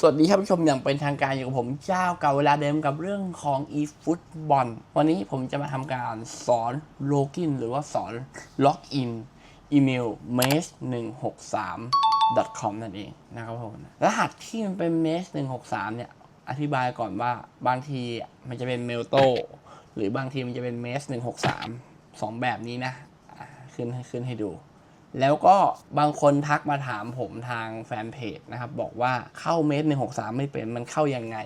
สวัสดีท่านผู้ชมอย่างเป็นทางการอยู่กับผมเจ้าเก่าเวลาเดิมกับเรื่องของ eFootball วันนี้ผมจะมาทำการสอนโลกินหรือว่าสอนล็อกอินอีเมล maze 1 6 3 com นั่นเองนะครับผมรหัสที่มันเป็น maze 1 6 3 เนี่ย อธิบายก่อนว่าบางทีมันจะเป็นเมลโตหรือบางทีมันจะเป็น maze 1 6 3สองแบบนี้นะอะขึ้นให้ขึ้นให้ดู แล้วก็บางคนทักมาถามผมทางแฟนเพจนะครับ บอกว่าเข้าเมตรหนึ่งหกสามไม่เป็นมันเข้ายังไง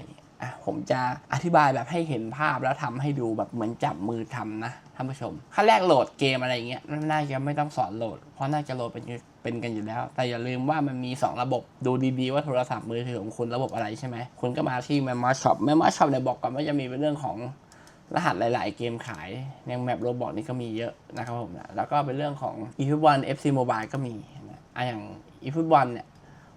อะผมจะอธิบายแบบให้เห็นภาพแล้วทำให้ดูแบบเหมือนจับมือทำนะท่านผู้ชมขั้นแรกโหลดเกมอะไรเงี้ยน่าจะไม่ต้องสอนโหลด เพราะน่าจะโหลดเป็นเป็นกันอยู่แล้ว แต่อย่าลืมว่ามันมี 2 ระบบดูดีๆว่าโทรศัพท์มือถือของคุณระบบอะไรใช่ไหมคุณก็มาที่ m e m o Shop m e m o Shop เนี่ยบอกก่อนว่าจะมีเป็นเรื่องของ รหัสหลาย ๆ เกมขายอย่างแมปโรบอทนี่ก็มีเยอะนะครับผมนะแล้วก็เป็นเรื่องของ e f o o t b a l l FC Mobile ก็มีนะอะอย่าง e f o o t b a l l เนี่ย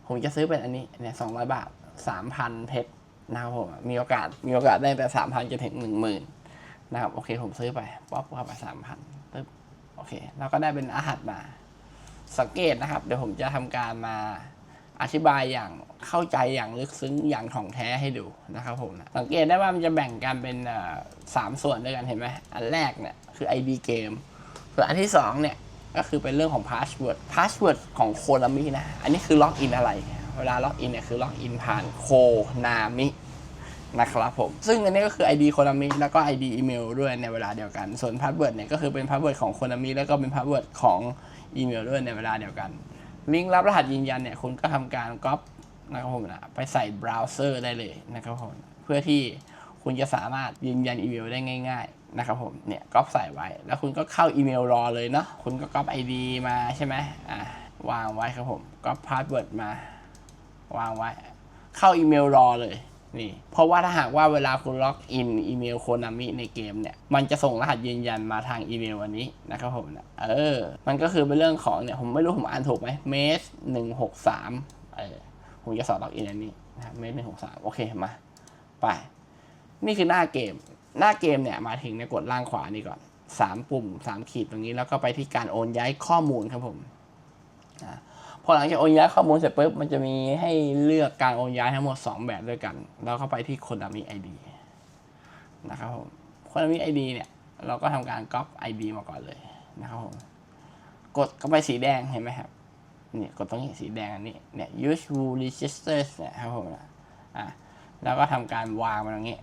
ผมจะซื้อเป็นอันนี้เนี่ยสองบาทสามพันเพชรนะครับผมมีโอกาสมีโอกาสได้แต่สามพันจนถึงหนึ่งหมื่นนะครับโอเคผมซื้อไปป๊อปเข้าไปสามพันปึ๊บโอเคเราก็ได้เป็นรหัสมาสังเกตนะครับ เดี๋ยวผมจะทำการมา อธิบายอย่างเข้าใจอย่างลึกซึ้งอย่างถ่องแท้ให้ดูนะครับผมนะสังเกตได้ว่ามันจะแบ่งกันเป็นสามส่วนด้วยกันเห็นไหมอันแรกเนี่ยคือ ID เกมส่วนอันที่สองเนี่ยก็คือเป็นเรื่องของ password password ของโคนามินะ อันนี้คือล็อกอินอะไร เวลาล็อกอินเนี่ยคือล็อกอินผ่านโคนามินะครับผม ซึ่งอันนี้ก็คือ ID โคนามิแล้วก็ ID อีเมลด้วยในเวลาเดียวกัน ส่วน password เนี่ยก็คือเป็น password ของโคนามิแล้วก็เป็น password ของอีเมลด้วยในเวลาเดียวกัน ลิงก์รับรหัสยืนยันเนี่ยคุณก็ทำการก๊อปนะครับผมนะไปใส่เบราว์เซอร์ได้เลยนะครับผมเพื่อที่คุณจะสามารถยืนยันอีเมลได้ง่าย ๆ นะครับผมเนี่ยก๊อปใส่ไว้ แล้วคุณก็เข้าอีเมลรอเลยเนาะคุณก็ก๊อปไอดีมาใช่ไหมอ่าวางไว้ครับผมก๊อปพาสเวิร์ดมาวางไว้ เข้าอีเมลรอเลย นี่ เพราะว่าถ้าหากว่าเวลาคุณล็อกอินอีเมลโคนามิในเกมเนี่ย มันจะส่งรหัสยืนยันมาทางอีเมลอันนี้นะครับผมนะเออ มันก็คือเป็นเรื่องของเนี่ย ผมไม่รู้ผมอ่านถูกไหมเมสหนึ่งหกสามเออผมจะสอนล็อกอินอันนี้นะครับเมสหนึ่งหกสามโอเคมา ไป นี่คือหน้าเกม หน้าเกมเนี่ยมาถึงในยกดล่างขวานี่ก่อนสามปุ่มสามขีดตรงนี้แล้วก็ไปที่การโอนย้ายข้อมูลครับผมอ่า พอหลังจากโอนย้ายข้อมูลเสร็จปุ๊บมันจะมีให้เลือกการโอนย้ายทั้งหมด 2 แบบด้วยกันแล้วก็ไปที่คนมีไอดีนะครับผมคนมีไอดีเนี่ย เราก็ทำการก๊อปไอดีมาก่อนเลยนะครับผมกดเข้าไปสีแดงเห็นไหมครับนี่กดตรงนี้สีแดงอันนี้เนี่ย use rule register เนี่ยครับผมนะอะแล้วก็ทำการวางมาตรงนี้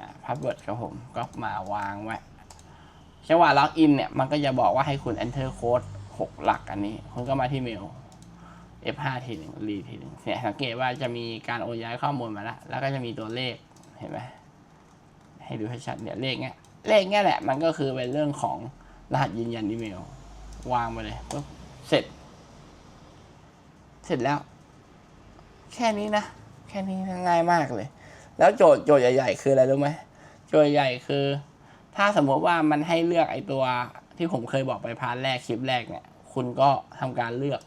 อ่าพาสเวิร์ดครับผมก๊อปมาวางไว้จังหวะล็อกอินเนี่ยมันก็จะบอกว่าให้คุณ enter code 6 หลักอันนี้ คุณก็มาที่เมล F5 ทีหนึ่งรีทีหนึ่งเนี่ยสังเกตว่าจะมีการโอนย้ายข้อมูลมาแล้ว แล้วก็จะมีตัวเลขเห็นไหมให้ดูให้ชัดเนี่ยเลขเนี้ยเลขเนี้ยแหละมันก็คือเป็นเรื่องของรหัสยืนยันอีเมล วางไปเลยปุ๊บเสร็จ เสร็จแล้ว แค่นี้นะ แค่นี้ง่ายมากเลย แล้วโจทย์โจทย์ใหญ่ ๆ คืออะไรรู้ไหมโจทย์ใหญ่คือ ถ้าสมมติว่ามันให้เลือกไอตัวที่ผมเคยบอกไปพาร์ทแรกคลิปแรกเนี่ย คุณก็ทำการเลือก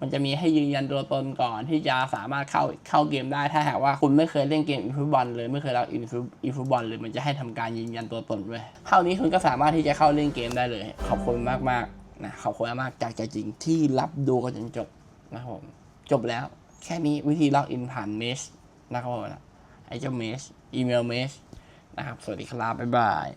มันจะมีให้ยืนยันตัวตนก่อนที่จะสามารถเข้าเข้าเกมได้ ถ้าหากว่าคุณไม่เคยเล่นเกมอีฟุตบอลเลยไม่เคยรับอีฟุตบอลเลยมันจะให้ทำการยืนยันตัวตนด้วยเท่านี้คุณก็สามารถที่จะเข้าเล่นเกมได้เลย ขอบคุณมากมากๆนะขอบคุณมากๆจากใจจริงที่รับดูกันจนจบนะครับผมจบแล้วแค่นี้วิธีล็อกอินผ่านเมชนะครับผมไอเจ้าเมชอีเมลเมชนะครับ สวัสดีครับ บ๊ายบาย